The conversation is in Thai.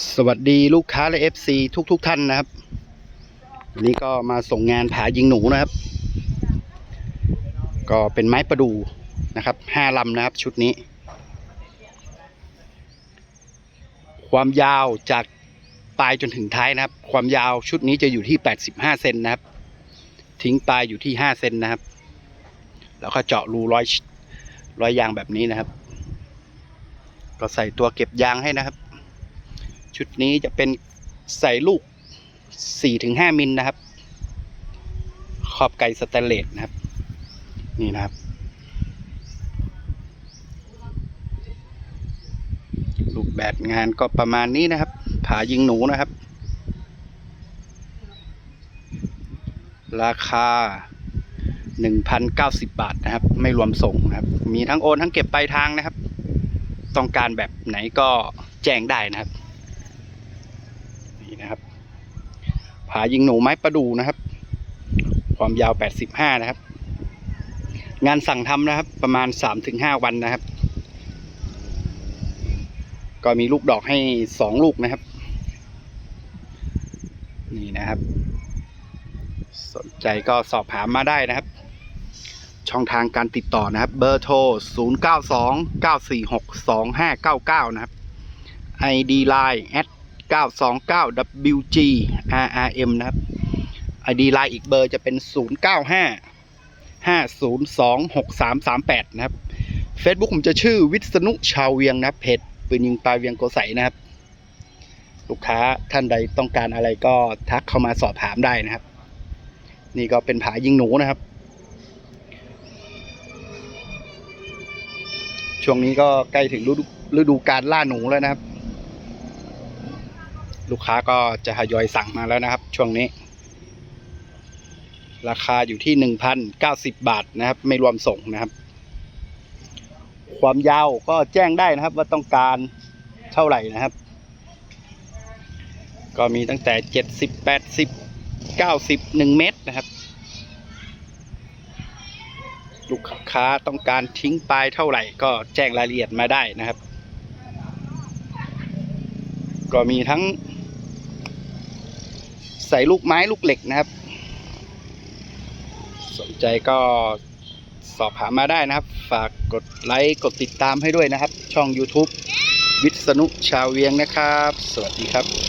สวัสดีลูกค้าและ FC ทุกทุกๆท่านนะครับ วันนี้ก็มาส่งงานผายิงหนูนะครับ ก็เป็นไม้ประดูนะครับห้าลำนะครับชุดนี้ ความยาวจากปลายจนถึงท้ายนะครับ ความยาวชุดนี้จะอยู่ที่ 85 เซนนะครับ ทิ้งปลายอยู่ที่ 5 เซนนะครับ แล้วก็เจาะรูร้อยร้อยยางแบบนี้นะครับ ก็ใส่ตัวเก็บยางให้นะครับ ชุดนี้จะเป็นใส่ลูก 4-5 มิลนะครับ ขอบไก่สแตนเลสนะครับ นี่นะครับ รูปแบบงานก็ประมาณนี้นะครับ ผายิงหนูนะครับ ราคา 1,090 บาทนะครับ ไม่รวมส่งนะครับ มีทั้งโอนทั้งเก็บปลายทางนะครับ ต้องการแบบไหนก็แจ้งได้นะครับ นะครับ ผายิงหนูไม้ประดูนะครับ ความยาว 85 นะครับ งานสั่งทำนะครับ ประมาณ 3-5 วันนะครับ ก็มีลูกดอกให้ 2 ลูกนะครับ นี่นะครับ สนใจก็สอบถามมาได้นะครับ ช่องทางการติดต่อนะครับ เบอร์โทร 0929462599 นะครับ ID Line at 929 WG RRM นะครับ ID Line อีกเบอร์จะเป็น 095 502 6338 นะครับ Facebook ผมจะชื่อวิษณุชาวเวียงนะครับเพจปืนยิงปลาเวียงโกใสนะครับ ลูกค้าท่านใดต้องการอะไรก็ทักเข้ามาสอบถามได้นะครับ นี่ก็เป็นผายิงหนูนะครับ ช่วงนี้ก็ใกล้ถึงฤดูฤดูการล่าหนูแล้วนะครับ ลูกค้าก็จะทยอยสั่งมาแล้วนะครับ ช่วงนี้ ราคาอยู่ที่หนึ่งพันเก้าสิบบาทนะครับ ไม่รวมส่งนะครับ ความยาวก็แจ้งได้นะครับ ว่าต้องการเท่าไหร่นะครับ ก็มีตั้งแต่เจ็ดสิบแปดสิบเก้าสิบหนึ่งเมตรนะครับ ลูกค้าต้องการทิ้งปลายเท่าไหร่ ก็แจ้งรายละเอียดมาได้นะครับก็มีทั้ง ใส่ลูกไม้ลูกเหล็กนะครับ สนใจก็สอบถามมาได้นะครับ ฝากกดไลค์กดติดตามให้ด้วยนะครับ ช่อง YouTube วิษณุชาวเวียงนะครับ สวัสดีครับ